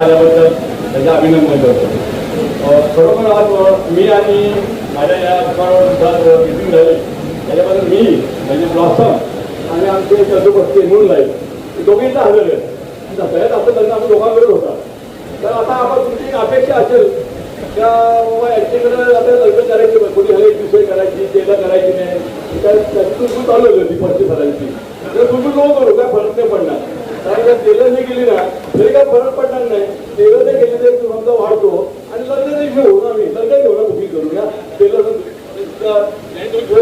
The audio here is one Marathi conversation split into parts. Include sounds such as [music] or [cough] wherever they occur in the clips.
आल्याबद्दल त्याचं अभिनंदन करतो. खरोखर आज मी आणि माझ्या या दुकानावर सुद्धा मिटिंग झाली. त्याच्याबद्दल मी म्हणजे ब्लॉसम आणि आमचे चंद्रपती म्हणून नाही दोघींचा हजर आहेत. सगळ्यात असं त्यांना आम्ही दोघांकडे होता. तर आता आपण तुमची एक अपेक्षा असेल त्या बाबा यांच्याकडे आता लग्न करायची कोणी हवे दुसरे करायची तेला करायची नाही तर त्याची तुमची चालू होती पस्तीस हजाराची. तर तुम्ही नको करू काय फरक नाही पडणार. कारण जर तेलं नाही गेली ना. तरी काय फरक पडणार नाही. तेलं नाही गेली तरी समजा वाढतो. आणि लग्न नाही घेऊ ना आम्ही. लग्न घेऊ ना बुकिंग करू ना तेलं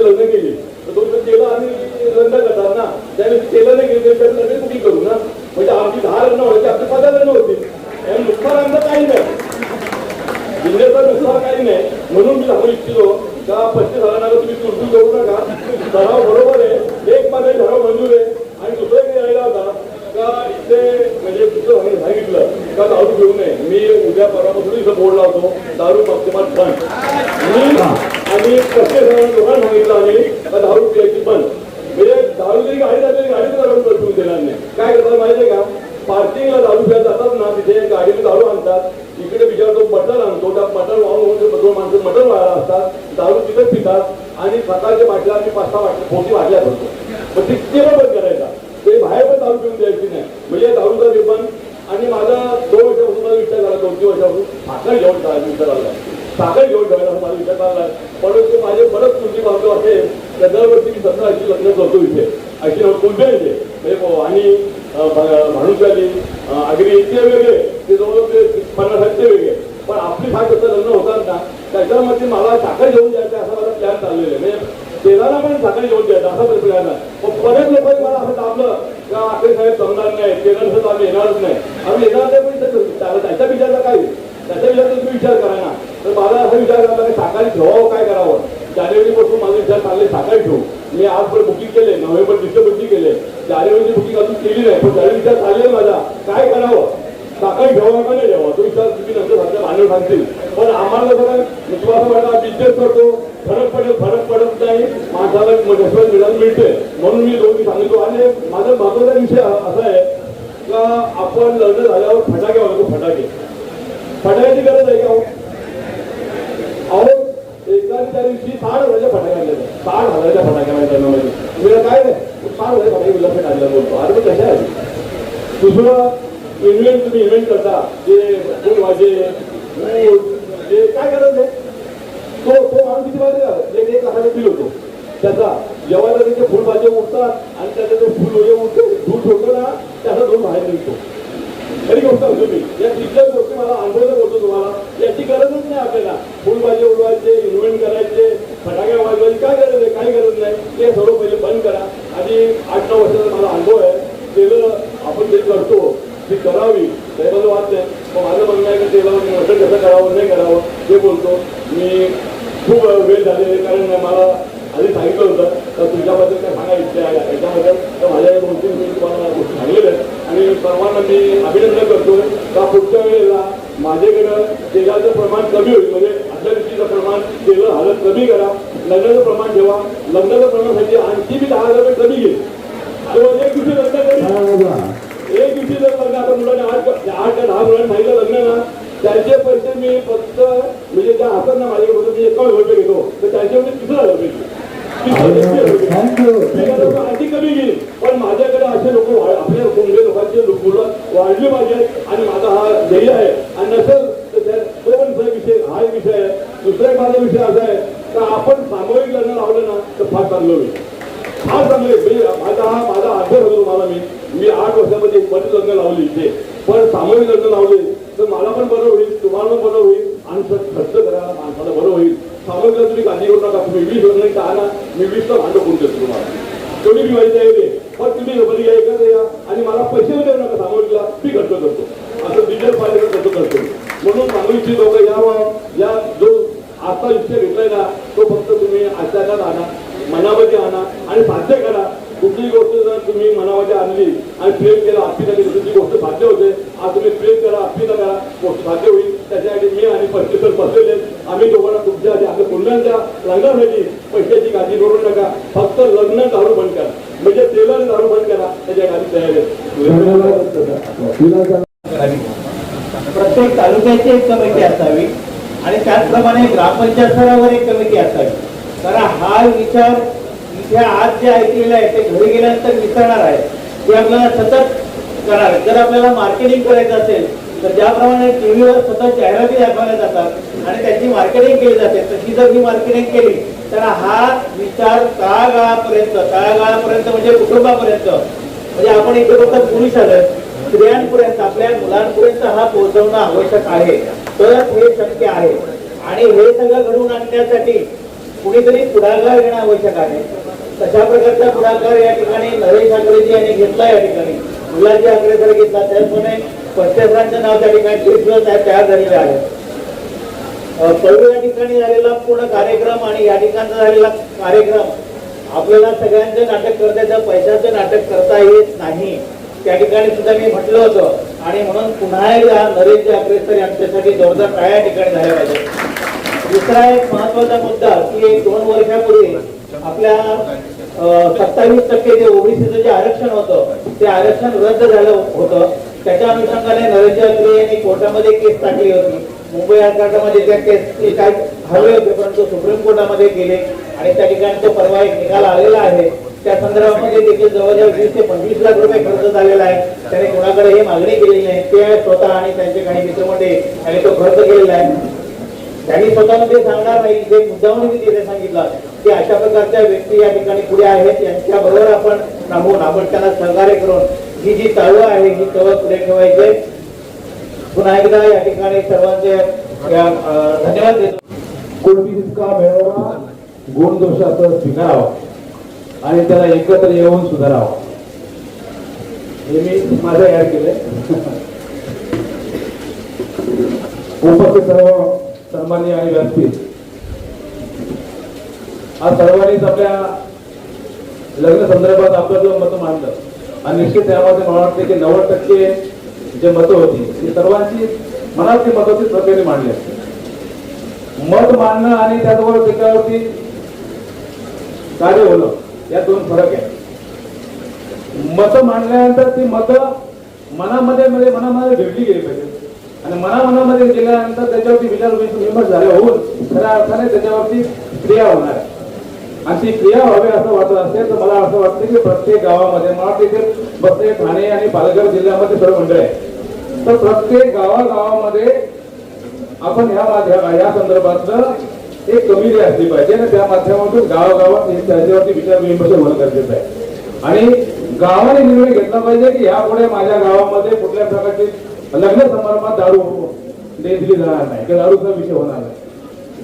लग्न केली तर तुमचं तेला आम्ही लग्न करतात ना त्यावेळी तेलं नाही गेली तर लग्न बुकिंग करू ना म्हणजे आमची दहा लग्न व्हायची आमची पंधरा लग्न होती आणि नुकसान आमचं काही नाही जिल्ह्याचा नुकसान काही नाही म्हणून मी सांगू इच्छितो का पस्तीस हजारांना तुम्ही तुरतूर करू नका ठराव बरोबर आहे एक माझा ठराव मंजूर आहे आणि दुसरं काही राहिला होता का इथे म्हणजे दुसरं सांगितलं सांगितलं का दारू घेऊ नये मी उद्या परवापासून इथं बोर्ड लावतो दारू पक्षपात बंद. आणि कसे हजार लोकांना सांगितलं आम्ही दारू पियायची बंद म्हणजे दारू जरी गाडी जाते गाडीचं दारू बसवून देणार नाही. काय करतात माहिती का? पार्किंगला दारू प्यायला जातात ना तिथे गाडीने दारू आणतात. इकडे विचारतो मटण आणतो त्या मटण वाहून ते दोन माणसं मटण व्हायला असतात दारू तिथे पितात आणि सकाळच्या बाटल्या आम्ही पाच सहा बाटल्या पोटी वाटल्या करतो मग ते पण बंद करायचा. ते बाहेर पण दारू पिऊन द्यायची नाही. म्हणजे दारूचा निर्बंध आणि माझा दोन वर्षापासून मला विचार झाला दोन तीन वर्षापासून साखर घेऊन ठेवायचा विचार आला साखर घेऊन ठेवायला माझा विचार चालला परंतु माझे बरंच तुमची बाजू असेल त्या दरवर्षी मी सतरा अशी लग्न करतो इथे. अशी कोणत्या इथे म्हणजे हो, आणि भानुशाली आगरी इथे वेगळे ते जवळ ते पन्नास हत्ते वेगळे पण आपली भाग कसं लग्न होतात ना त्याच्यामध्ये मला साखर घेऊन जायचं असा माझा प्लॅन चाललेला आहे. म्हणजे तेलाला पण साखर घेऊन द्यायचा असा पण प्लॅन आहे. मग बरेच लोक मला असं दाबलं का आखरे साहेब जमणार नाही केरळ तेलाचं आम्ही येणारच नाही. आम्ही येणार नाही पण त्याचं- त्याला त्याच्या विचारला काय? त्याचा विचार तुम्ही विचार करा ना. तर मला असा विचार करायला की साखर ठेवावं काय करावं? जानेवारीपासून माझे विचार चालले साखर ठेवू. मी आजपर्यंत बुकिंग केले नोव्हेंबर डिसेंबरची केले. जानेवारीची बुकिंग अजून केली नाही पण त्यावेळी विचार चालले माझा. काय करावं? साखर घ्यावा का नाही घ्यावा तो विचार तुम्ही नंतर सांगता भांडवल सांगतील पण आम्हाला जरा विश्वास वाटला बिझनेस करतो. फरक पडेल फरक पडत नाही. माणसाला रेस्पॉन्स मिळायला मिळते. म्हणून मी दोन्ही सांगितलो. आणि माझा महत्त्वाचा विषय असा आहे का आपण लग्न झाल्यावर फटाके वाजवतो फटाके. फटाक्याची गरज आहे का हो? अहो एका त्या दिवशी साठ हजाराच्या फटाक्या आणल्या साठ हजाराच्या फटाक्या आणल्या लग्नामध्ये तुम्ही काय नाही? साठ हजार फटाके विलक्षण आणल्या बोलतो. अरे कशा आहे दुसरं इव्हेंट तुम्ही इव्हेंट करता. जे फुल वाजे ऊस, ते काय गरज आहे तो तो माणूस किती वाजले एक एक लाखाचा बिल होतो. त्याचा जेव्हा त्याचे फुलभाजे उठतात आणि त्याचं ते फुल म्हणजे वगैरे उठतो दूध होतो ना त्याचा दोन बाहेर निघतो. खरी गोष्ट सांगतो मी या तिथल्या गोष्टी मला अनुभव बोलतो तुम्हाला. याची गरजच नाही आपल्याला. फुलभाजी उडवायचे इन्व्हेंट करायचे फटाके वाजवायचे काय गरज आहे? काही गरज नाही. ते सर्व पहिले बंद करा. आणि आठ नऊ वर्षाचा मला अनुभव आहे. केलं आपण जे करतो ती करावी. त्याबद्दल वाद नाही पण माझं म्हणणं आहे की त्याला मटण कसं करावं नाही करावं ते बोलतो. मी खूप वेळ झालेले कारण मला आधी सांगितलं होतं तर तुझ्याबद्दल काय सांगा इच्छा आहे. याच्याबद्दल तर माझ्या दोन तीन मी तुम्हाला गोष्टी सांगलेल्या आहेत. आणि सर्वांना मी अभिनंदन करतो का पुढच्या वेळेला माझ्याकडं तेलाचं प्रमाण कमी होईल म्हणजे आदल्या दिवशीचं प्रमाण तेल हालत कमी करा लग्नाचं प्रमाण ठेवा. लग्नाचं प्रमाणासाठी आणखी मी दहा हजार रुपये कमी घेईल आणि एक दिवशी लग्न करी. एक दिवशी जर लग्न आता मुलाने आठ आठ का दहा मुलांनी सांगितलं लग्न ना त्यांचे पैसे मी फक्त म्हणजे त्या असतात ना माझ्या फक्त मी एका रुपये घेतो तर त्यांचे म्हणजे तीस हजार रुपये आणखी कमी घेईल पण माझ्याकडे असे लोक आपल्या कोंबडे लोकांचे मुलं वाढली पाहिजे आणि माझा हा ध्येय आहे आणि नसेल तर त्या- विषय हा एक विषय आहे दुसरा एक माझा विषय असा आहे तर आपण सामूहिक लग्न लावलं ना तर फार चांगलं होईल फार चांगलं म्हणजे माझा हा माझा अभ्यास होतो तुम्हाला मी. मी आठ वर्षामध्ये बरेच लग्न लावली इथे. पण सामूहिक लग्न लावले तर मला पण बरं होईल तुम्हाला पण बरं होईल आणि सर खर्च करायला माणसाला बरं होईल. सामूहिक लग्न तुम्ही काळजी करू नका तुम्ही वीस नाही का ना मी वीसला भांडं करून देतो तुम्हाला. तेवढी मी माहिती आहे पण तुम्ही बरी या एकच या आणि मला पैसे देऊ नका सामूहिकला मी खर्च करतो. असं डिझेल पाहिजे खर्च करतो. म्हणून सांगू लोक का या या जो आता इच्छा घेतलाय ना तो फक्त तुम्ही आचार्यात आणा मनामध्ये आणा आणि साध्य करा. कुठलीही गोष्ट जर तुम्ही मनामध्ये आणली आणि प्रेम केला अप्पिता केली तुमची गोष्ट साध्य होते आज तुम्ही प्रेम करा अप्पिता करा गोष्ट साध्य होईल. त्याच्यासाठी मी आणि पस्तीसर बसलेले आम्ही दोघांना तुमच्या आधी आपल्या मुलांच्या लग्नासाठी पैशाची काळजी करू नका. फक्त लग्न दारू बंद करा. म्हणजे तेलाने दारू बंद करा. त्याच्या आधी तयार आहे प्रत्येक तालुक्याची एक कमिटी असावी आणि त्याचप्रमाणे ग्रामपंचायत स्तरावर एक कमिटी असावी. कारण हा विचार या आज जे ऐकलेलं आहे ते घरी गेल्यानंतर विसरणार आहे. ते आपल्याला सतत करणार जर आपल्याला मार्केटिंग करायचं असेल तर ज्याप्रमाणे टीव्हीवर सतत जाहिराती दाखवल्या जातात आणि त्याची मार्केटिंग केली जाते तशी जर मी मार्केटिंग केली तर हा विचार तळागाळापर्यंत तळागाळापर्यंत म्हणजे कुटुंबापर्यंत म्हणजे आपण इथे फक्त पुरुष आलं स्त्रियांपर्यंत आपल्या मुलांपर्यंत हा पोहोचवणं आवश्यक आहे. तरच हे शक्य आहे. आणि हे सगळं घडवून आणण्यासाठी कुणीतरी पुढाकार घेणं आवश्यक आहे. कशा प्रकारचा पुढाकार या ठिकाणी नरेश आकरेजी यांनी घेतला या ठिकाणी. मुलाजी आकरे जर घेतला त्याचप्रमाणे पक्षसरांचं नाव त्या ठिकाणी तयार झालेले आहे. अ, या ठिकाणी झालेला पूर्ण कार्यक्रम आणि या ठिकाणचा झालेला कार्यक्रम आपल्याला सगळ्यांचं नाटक करता पैशाचं नाटक करता येत नाही. त्या ठिकाणी सुद्धा मी म्हटलं होतं. आणि म्हणून पुन्हा एकदा नरेश आकरे सर यांच्यासाठी जोरदार काय या ठिकाणी झाल्या पाहिजे दुसरा एक महत्त्वाचा मुद्दा की एक दोन वर्षापूर्वी आपल्या सत्तावीस टक्के जे ओबीसीचं जे आरक्षण होतं ते आरक्षण रद्द झालं होतं. त्याच्या अनुषंगाने नरेंद्र अग्रे यांनी कोर्टामध्ये केस टाकली होती. मुंबई हायकोर्टामध्ये त्या केस काय हवे होते परंतु सुप्रीम कोर्टामध्ये गेले आणि त्या ठिकाणी तो परवा एक निकाल आलेला आहे. त्या संदर्भामध्ये देखील जवळजवळ वीस ते पंचवीस लाख रुपये खर्च झालेला आहे. त्याने कोणाकडे हे मागणी केलेली नाही. ते स्वतः आणि त्यांचे काही मित्रमंडळी आणि तो खर्च केलेला आहे. त्यांनी स्वतःमध्ये सांगणार नाही. जे मुद्दामून मी तिथे सांगितलं की अशा प्रकारच्या व्यक्ती या ठिकाणी पुढे आहेत यांच्या बरोबर आपण थांबून आपण त्यांना सहकार्य करून ही जी तळव आहे ही तळव पुढे ठेवायचे. पुन्हा एकदा या ठिकाणी सर्वांचे धन्यवाद देतो. कोणती तितका मिळवा गुण दोषाचं स्वीकारावा आणि त्याला एकत्र येऊन सुधारावा. हे मी माझं ऍड केलंय. [laughs] उपस्थित सर्व सन्मान्य आणि व्यासपीठ. आज सर्वांनीच आपल्या लग्न संदर्भात आपलं जो मत मांडलं आणि निश्चित त्यामध्ये मला वाटते की नव्वद टक्के जे मतं होती ती सर्वांची मनातली मतं होती सर्वांनी मांडली असते. मत मांडणं आणि त्याचबरोबर त्याच्यावरती कार्य होणं या दोन फरक आहे मत मांडल्यानंतर ती मत मनामध्ये म्हणजे मनामध्ये भेटली गेली पाहिजे आणि मनामनामध्ये गेल्यानंतर त्याच्यावरती विचार विमर्श झाले होऊन खऱ्या अर्थाने त्याच्यावरती क्रिया होणार आणि ती क्रिया व्हावी असं वाटत असेल तर मला असं वाटतं की प्रत्येक गावामध्ये मला वाटतं बसले ठाणे आणि पालघर जिल्ह्यामध्ये सर्व मंडळ आहे. तर प्रत्येक गावागावामध्ये आपण ह्या माध्यम या संदर्भातलं एक कमिटी असली पाहिजे आणि त्या माध्यमातून गावागावात त्याच्यावरती विचार विमर्श होणं गरजेचं आहे. आणि गावाने निर्णय घेतला पाहिजे की यापुढे माझ्या गावामध्ये कुठल्या प्रकारची लग्न समारंभात दारू दे दिली जाणार नाही. किंवा दारूचा विषय होणार नाही.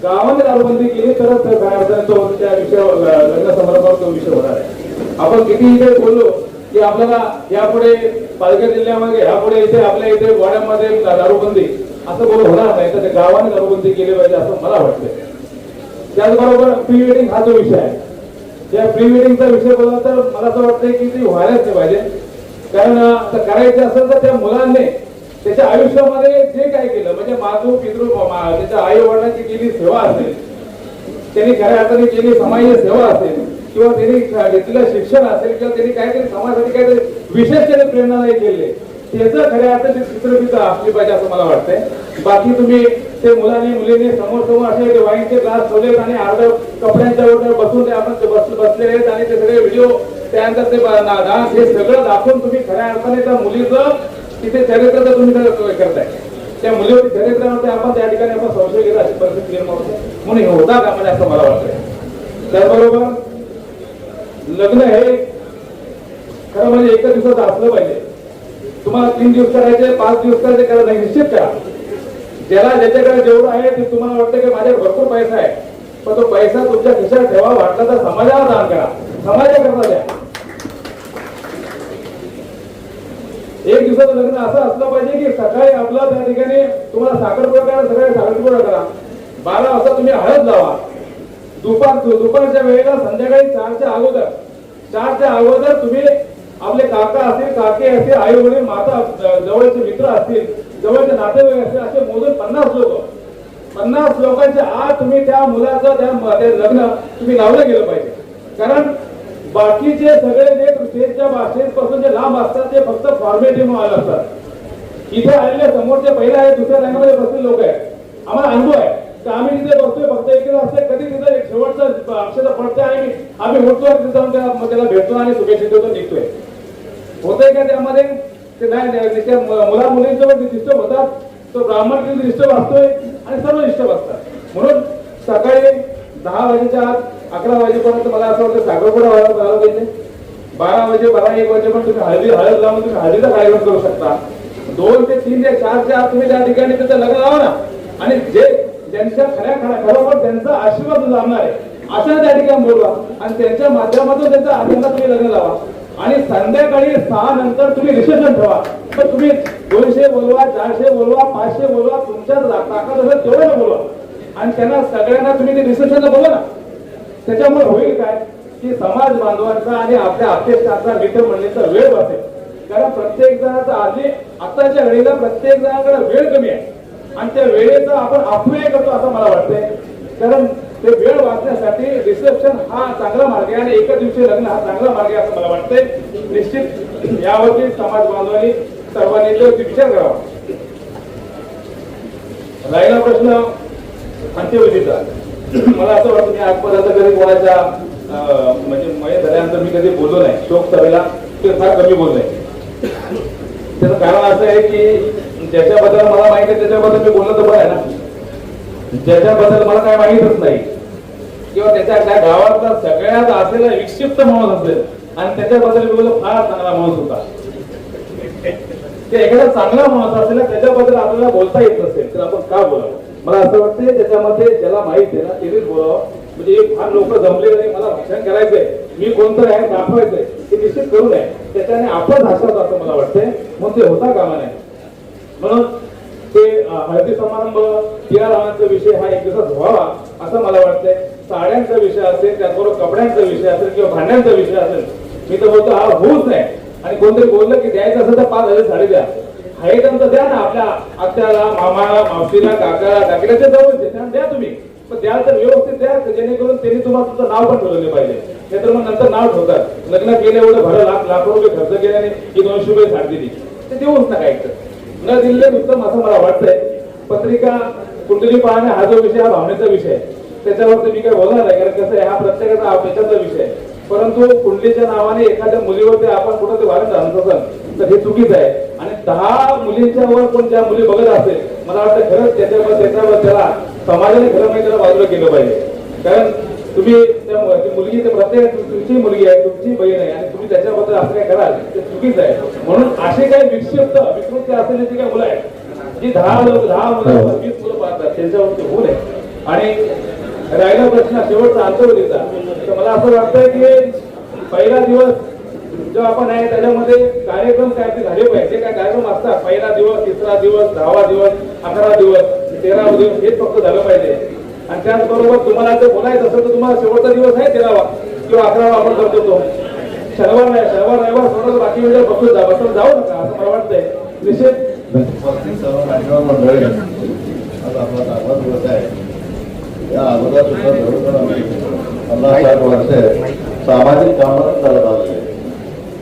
गावाने दारूबंदी केली तरच काय अडचण तो त्या विषय लग्न समारंभावर तो विषय होणार आहे. आपण किती इथे बोललो की आपल्याला यापुढे पालघर जिल्ह्यामध्ये यापुढे इथे आपल्या इथे वाड्यामध्ये दारूबंदी असं बोलून होणार नाही. तर ते गावाने दारूबंदी केली पाहिजे असं मला वाटतंय. त्याचबरोबर प्री वेडिंग हा जो विषय आहे. या प्री वेडिंगचा विषय बोलला तर मला असं वाटतंय की ती व्हायलाच नाही पाहिजे. कारण आता करायचं असेल तर त्या मुलांनी त्याच्या आयुष्यामध्ये जे काय केलं म्हणजे मातू पितृ त्याच्या आई वडिलांची केली सेवा असेल त्यांनी खऱ्या अर्थाने केली समाज सेवा असेल किंवा त्यांनी घेतलेलं शिक्षण असेल किंवा त्यांनी काहीतरी समाजासाठी काहीतरी विशेष त्याने प्रेरणादायी केले त्याचं खऱ्या अर्थाने चित्रफित असली पाहिजे असं मला वाटतंय. बाकी तुम्ही ते मुलांनी मुलीने समोर समोर असे ते वाईनचे ग्लास ठेवलेत आणि अर्ध कपड्यांच्या वर बसून ते आपण ते बसले आहेत आणि ते सगळे व्हिडिओ त्यानंतर ते डान्स हे सगळं दाखवून तुम्ही खऱ्या अर्थाने त्या मुलीचं तिथे चरित्राचा तुम्ही करताय. त्या मुलीवरती चरित्रामध्ये आपण त्या ठिकाणी आपण संशय केला अशी परिस्थिती निर्माण होते. म्हणून हे होता का? म्हणजे असं मला वाटतंय. त्याबरोबर लग्न हे खरं म्हणजे एका दिवसाचं असलं पाहिजे. तुम्हाला तीन दिवस करायचे पाच दिवस करायचे करा नाही निश्चित करा. ज्याला ज्याच्याकडे जेवढं आहे ते तुम्हाला वाटतं की माझ्याकडे भरपूर पैसा आहे. पण तो पैसा तुमच्या खिशात ठेवा वाटला तर समाजाला दान करा. समाजाकरता द्या. एक दिवसाचं लग्न असं असलं पाहिजे की सकाळी आपला त्या ठिकाणी तुम्हाला साखरपुडा करा सकाळी साखरपुडा करा. बारा वाजता तुम्ही हळद लावा. दुपार दुपारच्या वेळेला संध्याकाळी चारच्या अगोदर. चारच्या अगोदर तुम्ही आपले काका असतील काके असतील आई वडील माता जवळचे मित्र असतील जवळचे नातेवाईक असतील असे मोजून पन्नास लोक. पन्नास लोकांच्या आत तुम्ही त्या मुलाचं त्या लग्न तुम्ही लावलं गेलं पाहिजे. कारण बाकीचे सगळे जे स्टेजच्या स्टेजपासून जे लांब असतात ते फक्त फॉर्मेटिव्ह म्हणून असतात. इथे आलेले समोरचे पहिले आहे दुसऱ्या रँगमध्ये बसलेले लोक आहेत. आम्हाला अनुभव आहे. तर आम्ही तिथे बसतोय फक्त एकेला असते कधी तिथं एक शेवटचं अक्षर पडते आणि आम्ही उठतोय तिथे जाऊन त्याला भेटतो आणि शुभेच्छा देतो निघतोय. होतंय का त्यामध्ये? ते नाही त्या मुला मुलींसोबत डिस्टर्ब होतात तो ब्राह्मण किती डिस्टर्ब असतोय आणि सर्व डिस्टर्ब असतात. म्हणून सकाळी दहा वाजेच्या आत अकरा वाजेपर्यंत मला असं वाटतं साखरपुडा व्हायला झाला पाहिजे. बारा वाजे बारा एक वाजेपर्यंत तुम्ही हळदी हळद लावून तुम्ही हळदीचा कार्यक्रम करू शकता. दोन ते तीन ते चारच्या आत तुम्ही त्या ठिकाणी त्याचं लग्न लावा ना आणि जे ज्यांच्या खऱ्या खऱ्या खरोखर त्यांचा आशीर्वाद लावणार आहे असं त्या ठिकाणी बोलवा. आणि त्यांच्या माध्यमातून त्यांचा आनंद तुम्ही लग्न लावा. आणि संध्याकाळी सहा नंतर तुम्ही रिसेप्शन ठेवा. तर तुम्ही दोनशे बोलवा चारशे बोलवा पाचशे बोलवा तुमच्या ताकद असेल तेवढं बोलवा. आणि त्यांना सगळ्यांना तुम्ही ते रिसेप्शनला बोलवा ना. त्याच्यामुळे होईल काय? की समाज बांधवांचा आणि आपल्या अपेक्षांचा मित्र म्हणण्याचा वेळ वाचेल. कारण प्रत्येक जणाचा आधी आताच्या घडीला प्रत्येक जणांकडे वेळ कमी आहे. आणि त्या वेळेचा आपण अपव्यय करतो असं मला वाटतंय. कारण ते वेळ वाचण्यासाठी रिसेप्शन हा चांगला मार्ग आहे आणि एका दिवशी लग्न हा चांगला मार्ग आहे असं मला वाटतंय. निश्चित यावरती समाज बांधवांनी सर्वांनी याच्यावरती विचार करावा. राहिला प्रश्न अंत्यविधीचा. मला असं वाटतं मी आजपर्यंत कधी कोणाच्या अं, म्हणजे मय झाल्यानंतर मी कधी बोललो नाही. शोक सभेला ते फार कमी बोललोय त्याचं कारण असं आहे की ज्याच्याबद्दल मला माहिती आहे त्याच्याबद्दल मी बोललो तर बरं आहे ना. ज्याच्याबद्दल मला काय माहितच नाही. किंवा त्याच्या त्या गावातला सगळ्यात असलेला विक्षिप्त माणूस असेल आणि त्याच्याबद्दल मी बोललो फार चांगला माणूस होता. ते एखादा चांगला माणूस असेल त्याच्याबद्दल आपल्याला बोलता येत नसेल तर आपण का बोलावं? मला असं वाटतंय त्याच्यामध्ये ज्याला माहीत आहे ना तेच बोलावं. म्हणजे एक फार लोक जमले नाही मला भाषण करायचंय. मी कोणतं आहे दाखवायचंय ते निश्चित करू नये. त्याच्याने आपण भाषा असं मला वाटतंय. मग ते होता कामा नाही म्हणून ते हळदी समारंभ टिळा रावांचा विषय हा एक दिवसात व्हावा असं मला वाटतंय. साड्यांचा विषय असेल त्याचबरोबर कपड्यांचा विषय असेल किंवा भांड्यांचा विषय असेल मी तर बोलतो हा होऊच नाही आणि कोणतरी बोललं की द्यायचं असेल तर पाच हजार साडी द्या. आहे त्यांचं द्या ना आपल्या आत्याला मामाला मावशीला काकाला काकीला ते जवळ त्यांना द्या तुम्ही. पण द्या तर व्यवस्थित द्या जेणेकरून त्यांनी तुम्हाला तुमचं नाव पण ठेवलं पाहिजे. नाही तर मग नंतर नाव ठेवतात. लग्न केलं एवढं भरं लाख लाखो रुपये खर्च केल्याने ही दोनशे रुपये झाड दिली. ते देऊच नका एकतर न दिले उत्तम असं मला वाटतंय. पत्रिका कुंडली पाहणे हा जो विषय हा भावनेचा विषय त्याच्यावर त्याच्यावरती मी काय बोलणार नाही कारण कसं आहे हा प्रत्येकाचा अपेक्षाचा विषय आहे. परंतु कुंडलीच्या नावाने एखाद्या मुलीवरती आपण कुठं ते वाढत आणत तर हे चुकीचं आहे. आणि दहा मुलींच्या वर पण ज्या मुली बघत असेल मला वाटतं खरंच त्याच्यावर त्याच्यावर त्याला समाजाने खरं म्हणजे त्याला बाजूला केलं पाहिजे. कारण तुम्ही त्या मुलगी ते प्रत्येक तुमची मुलगी आहे तुमची बहीण आहे आणि तुम्ही त्याच्याबद्दल असं काय कराल ते चुकीचं आहे. म्हणून असे काही विक्षिप्त विकृती असलेली जी काही मुलं आहेत जी दहा लोक दहा मुलं वीस मुलं पाहतात त्यांच्यावरती होऊ नये. आणि राहिला प्रश्न शेवटचा अंतर्गतीचा तर मला असं वाटतंय की पहिला दिवस जो आपण आहे त्याच्यामध्ये कार्यक्रम काय ते झाले पाहिजे. काय कार्यक्रम असतात? पहिला दिवस तिसरा दिवस दहावा दिवस अकरा दिवस तेरावा दिवस हेच फक्त झालं पाहिजे. आणि त्याचबरोबर तुम्हाला जर बोलायचं असेल तर तुम्हाला शेवटचा दिवस आहे तेरावा किंवा अकरावा आपण करतो तो. शनिवार नाही शनिवार रविवार सोडत बाकी वेळेला बघून जा. बसून जाऊ नका असं मला वाटतंय. निश्चित? सर्व मान्यवर मंडळी. आज आपला दहावा दिवस आहे. या अगोदर सुद्धा जवळजवळ आम्ही पन्नास साठ वर्षे सामाजिक कामात चालत आलेले आहे.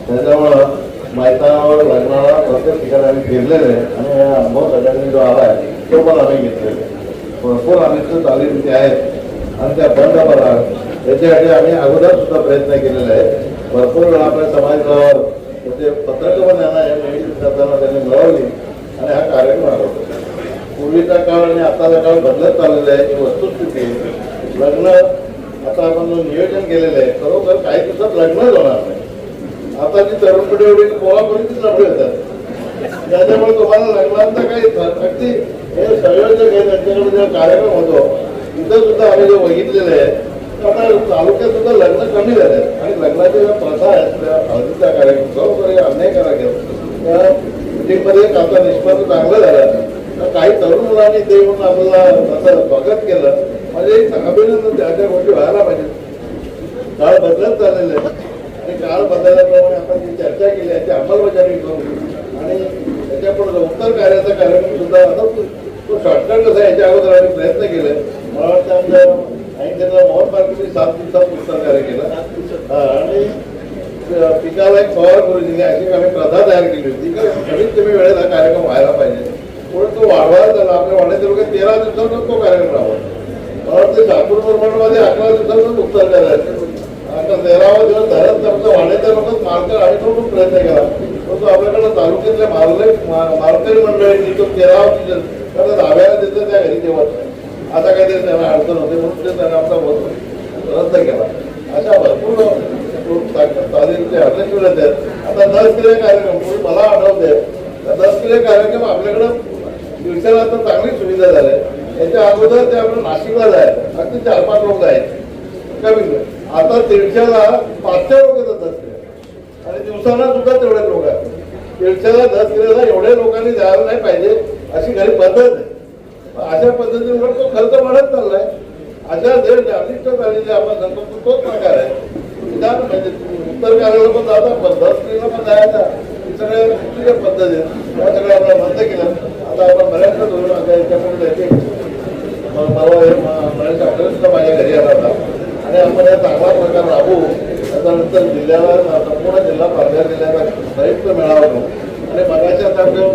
त्याच्यामुळं मैदानावर लग्नाला प्रत्येक ठिकाणी आम्ही फिरलेले आहे. आणि हा अनुभव सगळ्यांनी जो आला आहे तो पण आम्ही घेतलेला आहे. भरपूर आम्ही चालीरीती आहेत. आणि त्या बंद करा त्याच्यासाठी आम्ही अगोदर सुद्धा प्रयत्न केलेले आहेत. भरपूर वेळा आपल्या समाजावर म्हणजे पत्रक पण यांना या करताना त्यांनी मिळवली. आणि हा कार्यक्रम आला पूर्वीचा काळ आणि आताचा काळ बदलत चाललेला आहे. ही वस्तुस्थिती लग्न आता आपण जो नियोजन केलेलं आहे खरोखर काही दिवसात लग्नच होणार नाही. आता जी तरुण पिढी एवढी पोळापर्यंतच येतात. त्याच्यामुळे तुम्हाला लग्नांचा काही अगदी हे संयोजक आहे त्यांच्याकडे कार्यक्रम होतो तिथं सुद्धा आम्ही जे बघितलेलं आहे आता तालुक्यात सुद्धा लग्न कमी झाले आहेत. आणि लग्नाच्या ज्या प्रथा आहेत त्या हळदीचा कार्यक्रम खरोखर हे अन्यायकारक त्या मीटिंगमध्ये एक आता निष्पन्न चांगलं झालं. तर काही तरुण मुलांनी ते येऊन आपल्याला असं स्वागत केलं. म्हणजे एक अभिनंदन त्या त्या गोष्टी व्हायला पाहिजे काळ बदलत चाललेले आहे. आणि काळ बदलल्याप्रमाणे आपण जी चर्चा केली आहे ती अंमलबजावणी करू आणि त्याच्यापुढे उत्तर कार्याचा कार्यक्रम सुद्धा आता तो- शॉर्टकट कसा याच्या अगोदर आम्ही प्रयत्न केले. मला वाटतं आमच्या आणि त्यांना मोहन पार्कमध्ये सात दिवसात उत्तर कार्य केलं. आणि पिकाला एक फवार करू दिली अशी आम्ही प्रथा तयार केली होती का कमीत कमी वेळेत हा कार्यक्रम व्हायला पाहिजे. म्हणून तो वाढवायला झाला. आपल्या वाड्याच्या लोक तेरा दिवसातच तो कार्यक्रम राबवला मला वाटतं शापूर प्रमाणमध्ये अकरा दिवसातच उत्तर करायचं आता तेरावा दिवस धरण आमच्या वाड्याच्या लोकच मालकर आणि खूप प्रयत्न केला. परंतु आपल्याकडे तालुक्यातल्या मार्ले मार्केट मंडळी तो तेरावा दिवस कारण दहाव्याला तिथं त्या घरी जेवत नाही. आता काही ते त्यांना अडचण होते म्हणून ते त्यांना आमचा मत रद्द केला. अशा भरपूर तालीमचे अध्यक्ष आहेत. आता दस किलो कार्यक्रम तुम्ही मला आठवते तर दस किलो कार्यक्रम आपल्याकडं दिवसाला आता चांगली सुविधा झाली याच्या अगोदर ते आपलं नाशिकला जायचं. अगदी चार पाच लोक जायचे कमी कमी. आता दीडशेला पाचशे लोक येतात दस किलो आणि दिवसाला सुद्धा तेवढे लोक आहेत. दीडशेला दस किलोला एवढ्या लोकांनी द्यायला नाही पाहिजे अशी घरी पद्धत आहे. अशा पद्धतीने तो खर्च वाढत चाललाय. अशा जर जागतिक झालेले आपण सांगतो तो तोच प्रकार आहे. विधान म्हणजे उत्तर कार्याला पण जाता दस स्त्रीला पण जायचा. सगळ्या सगळे पद्धती या सगळ्या आपण बंद केलं आता आपण बऱ्याचदा धोरण आता याच्याकडे जायचे मग बऱ्याचशा हे माझ्या घरी आला होता. आणि आपण या चांगला प्रकार राबवू त्याच्यानंतर जिल्ह्याला संपूर्ण जिल्हा पालघर जिल्ह्याला संयुक्त मेळावा. घेऊ आणि मगाच्या आता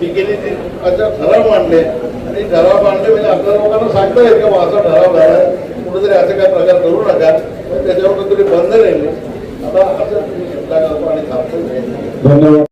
पिकेली ती अशा ठराव मांडले. आणि ठराव मांडले म्हणजे आपल्या लोकांना सांगता येईल का बा असा ठराव झाला कुठेतरी असे काय प्रकार करू नका. पण त्याच्यावर कुठेतरी बंद राहिले आता असं तुम्ही चिंता करतो आणि थांबतो धन्यवाद.